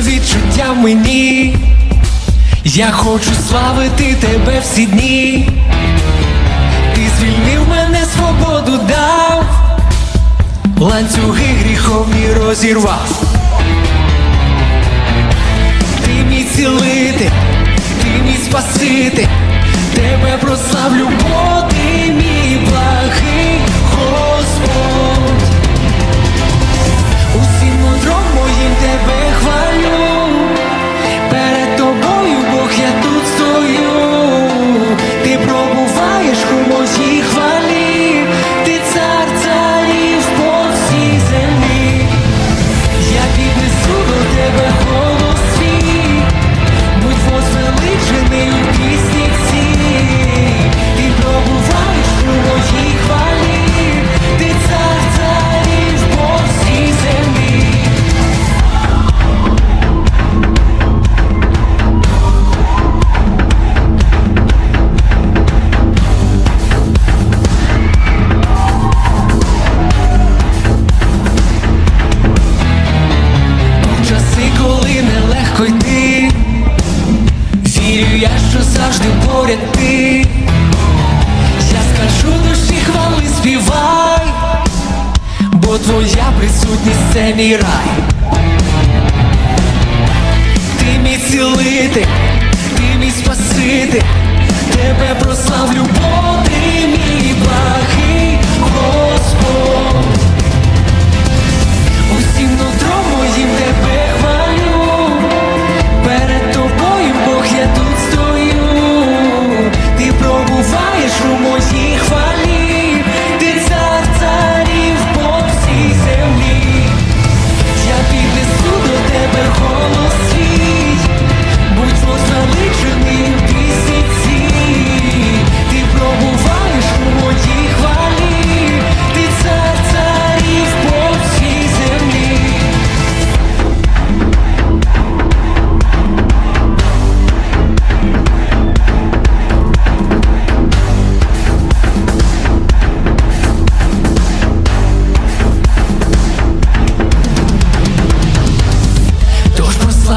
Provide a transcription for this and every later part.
відчуття в мені, я хочу славити тебе всі дні, ти звільнив мене, свободу дав, ланцюги гріховні розірвав. Твоя присутність це мій рай. Ти мій цілити, ти мій спаситель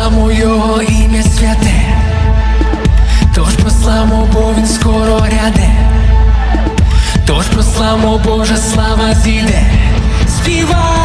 славу його ім'я святе, тож про славу, бо він скоро ряде, тож про славу Божа слава зійде, співай.